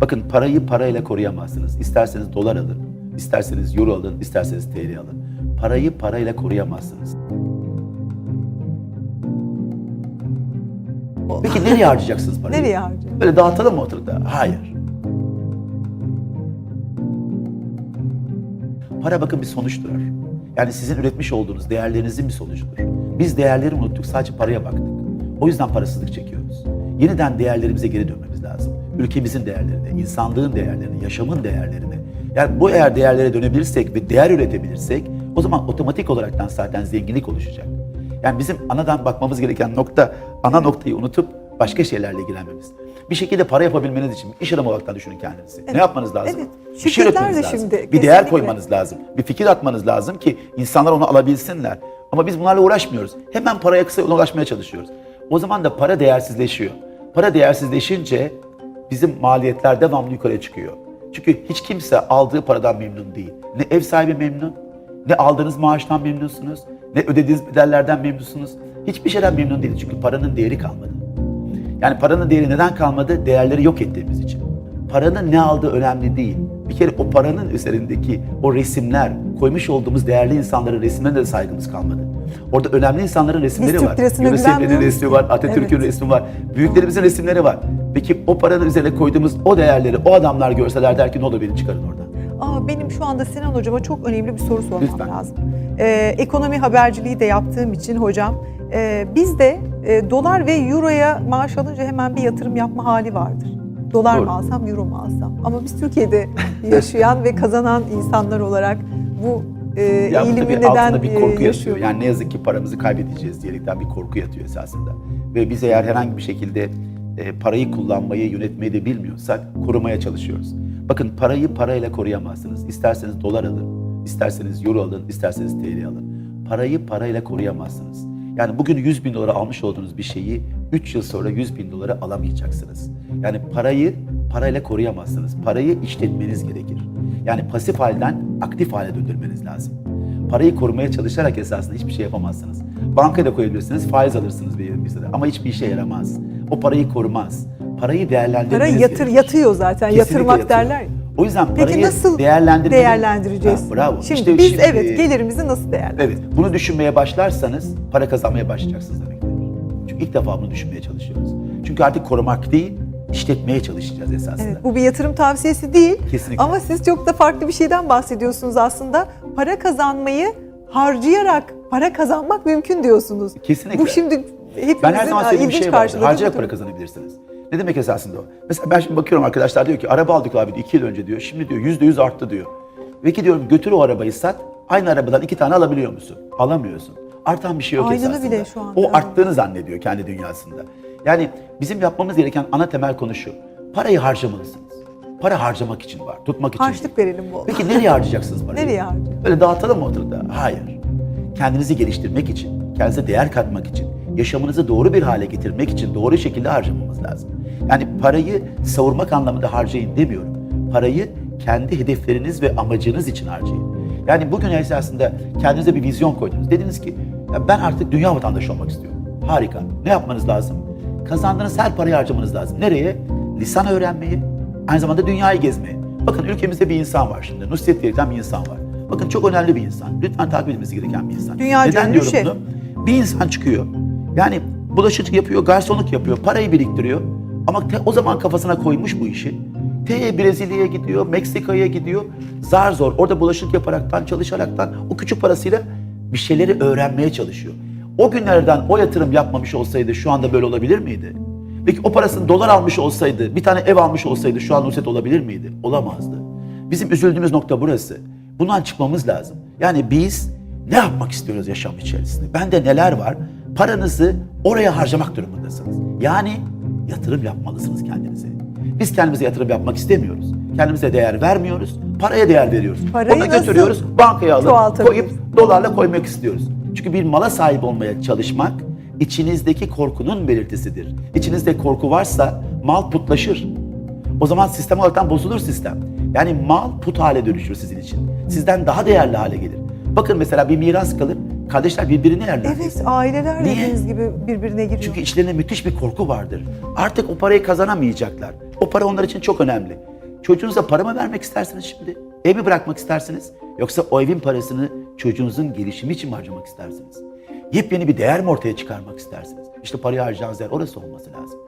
Bakın parayı parayla koruyamazsınız. İsterseniz dolar alın, isterseniz euro alın, isterseniz TL alın. Parayı parayla koruyamazsınız. Peki nereye harcayacaksınız parayı? Nereye harcayacağız? Böyle dağıtalım mı ortalıkta? Hayır. Para bakın bir sonuçtur. Yani sizin üretmiş olduğunuz değerlerinizin bir sonucudur. Biz değerleri unuttuk, sadece paraya baktık. O yüzden parasızlık çekiyoruz. Yeniden değerlerimize geri lazım. Ülkemizin değerlerine, insanlığın değerlerine, yaşamın değerlerine. Yani bu eğer değerlere dönebilirsek ve değer üretebilirsek o zaman otomatik olaraktan zaten zenginlik oluşacak. Yani bizim anadan bakmamız gereken nokta, ana noktayı unutup başka şeylerle ilgilenmemiz. Bir şekilde para yapabilmeniz için iş adamı olarak düşünün kendinizi. Ne yapmanız lazım? Evet. Bir şey üretmeniz lazım. şimdi bir değer koymanız lazım. Bir fikir atmanız lazım ki insanlar onu alabilsinler. Ama biz bunlarla uğraşmıyoruz. Hemen paraya kısa ulaşmaya çalışıyoruz. O zaman da para değersizleşiyor. Para değersizleşince bizim maliyetler devamlı yukarıya çıkıyor. Çünkü hiç kimse aldığı paradan memnun değil. Ne ev sahibi memnun, ne aldığınız maaştan memnunsunuz, ne ödediğiniz bedellerden memnunsunuz. Hiçbir şeyden memnun değil. Çünkü paranın değeri kalmadı. Yani paranın değeri neden kalmadı? Değerleri yok ettiğimiz için. Paranın ne aldığı önemli değil. Bir kere o paranın üzerindeki o resimler, koymuş olduğumuz değerli insanların resimlerine de saygımız kalmadı. Orada önemli insanların resimleri Türk var. musun? resmi var, Atatürk'ün Evet. resmi var. Büyüklerimizin resimleri var. Peki o paranın üzerine koyduğumuz o değerleri o adamlar görseler der ki ne olur beni çıkarın oradan. Aa, benim şu anda Sinan Hocama çok önemli bir soru sormam Lütfen. lazım. Ee, ekonomi haberciliği de yaptığım için hocam, e, bizde e, dolar ve euroya maaş alınca hemen bir yatırım yapma hali vardır. Dolar Doğru. mı alsam, euro mu alsam? Ama biz Türkiye'de yaşayan ve kazanan insanlar olarak bu e, Ya burada eğilimi bir neden altında bir e, korku yatıyor. yaşıyoruz? Yani ne yazık ki paramızı kaybedeceğiz diyerekten bir korku yatıyor esasında. Ve biz eğer herhangi bir şekilde e, parayı kullanmayı, yönetmeyi de bilmiyorsak korumaya çalışıyoruz. Bakın parayı parayla koruyamazsınız. İsterseniz dolar alın, isterseniz euro alın, isterseniz TL alın. Parayı parayla koruyamazsınız. Yani bugün 100 bin dolara almış olduğunuz bir şeyi 3 yıl sonra 100 bin dolara alamayacaksınız. Yani parayı parayla koruyamazsınız. Parayı işletmeniz gerekir. Yani pasif halden aktif hale döndürmeniz lazım. Parayı korumaya çalışarak esasında hiçbir şey yapamazsınız. Bankaya da koyabilirsiniz, faiz alırsınız bir bir süre ama hiçbir işe yaramaz. O parayı korumaz. Parayı değerlendirmeniz Para yatır, gerekir. yatıyor zaten, Kesinlikle yatırmak yatıyor. derler. ya. O yüzden Peki parayı nasıl değerlendirmeli- değerlendireceğiz? Ha, bravo. Şimdi İşte biz şimdi- evet gelirimizi nasıl değerlendireceğiz? Evet, bunu düşünmeye başlarsanız para kazanmaya başlayacaksınız demektir. Çünkü ilk defa bunu düşünmeye çalışıyoruz. Çünkü artık korumak değil, işletmeye çalışacağız esasında. Evet, bu bir yatırım tavsiyesi değil. Kesinlikle. Ama siz çok da farklı bir şeyden bahsediyorsunuz aslında. Para kazanmayı harcayarak para kazanmak mümkün diyorsunuz. Kesinlikle. Bu şimdi hepimizin Ben her zaman söylediğim bir şey var. Harcayarak para kazanabilirsiniz. Ne demek esasında o? Mesela ben şimdi bakıyorum arkadaşlar diyor ki araba aldık abi diyor, iki yıl önce diyor. Şimdi diyor yüzde yüz arttı diyor. Peki diyorum götür o arabayı sat. Aynı arabadan iki tane alabiliyor musun? Alamıyorsun. Artan bir şey yok Aynını esasında. bile şu anda. O arttığını zannediyor kendi dünyasında. Yani bizim yapmamız gereken ana temel konu şu. Parayı harcamalısınız. Para harcamak için var, tutmak için Harçlık verelim bol. Peki nereye harcayacaksınız parayı? Nereye harcayacağız? Böyle dağıtalım mı ortalıkta? Hayır. Kendinizi geliştirmek için, kendinize değer katmak için, yaşamınızı doğru bir hale getirmek için doğru şekilde harcamamız lazım. Yani parayı savurmak anlamında harcayın demiyorum. Parayı kendi hedefleriniz ve amacınız için harcayın. Yani bugün esasında kendinize bir vizyon koydunuz. Dediniz ki ya ben artık dünya vatandaşı olmak istiyorum. Harika. Ne yapmanız lazım? Kazandığınız her parayı harcamanız lazım. Nereye? Lisan öğrenmeyi, aynı zamanda dünyayı gezmeyi. Bakın ülkemizde bir insan var şimdi. Nusret diyetten bir insan var. Bakın çok önemli bir insan. Lütfen takip edilmesi gereken bir insan. Dünyaca Neden diyorum şef. bunu? Bir insan çıkıyor. Yani bulaşıcı yapıyor, garsonluk yapıyor, parayı biriktiriyor. Ama te- o zaman kafasına koymuş bu işi. T Brezilya'ya gidiyor, Meksika'ya gidiyor. Zar zor orada bulaşık yaparaktan, çalışaraktan o küçük parasıyla bir şeyleri öğrenmeye çalışıyor. O günlerden o yatırım yapmamış olsaydı şu anda böyle olabilir miydi? Peki o parasını dolar almış olsaydı, bir tane ev almış olsaydı şu an Nusret olabilir miydi? Olamazdı. Bizim üzüldüğümüz nokta burası. Bundan çıkmamız lazım. Yani biz ne yapmak istiyoruz yaşam içerisinde? Bende neler var? Paranızı oraya harcamak durumundasınız. Yani yatırım yapmalısınız kendinize. Biz kendimize yatırım yapmak istemiyoruz. Kendimize değer vermiyoruz. Paraya değer veriyoruz. Parayı Onu götürüyoruz, bankaya alıp koyup dolarla koymak istiyoruz. Çünkü bir mala sahip olmaya çalışmak içinizdeki korkunun belirtisidir. İçinizde korku varsa mal putlaşır. O zaman sistem olaraktan bozulur sistem. Yani mal put hale dönüşür sizin için. Sizden daha değerli hale gelir. Bakın mesela bir miras kalır. Kardeşler birbirini yerler. Evet aileler Niye? dediğiniz gibi birbirine giriyor. Çünkü içlerinde müthiş bir korku vardır. Artık o parayı kazanamayacaklar. O para onlar için çok önemli. Çocuğunuza para mı vermek istersiniz şimdi? Ev mi bırakmak istersiniz? Yoksa o evin parasını çocuğunuzun gelişimi için mi harcamak istersiniz? Yepyeni bir değer mi ortaya çıkarmak istersiniz? İşte parayı harcayacağınız yer orası olması lazım.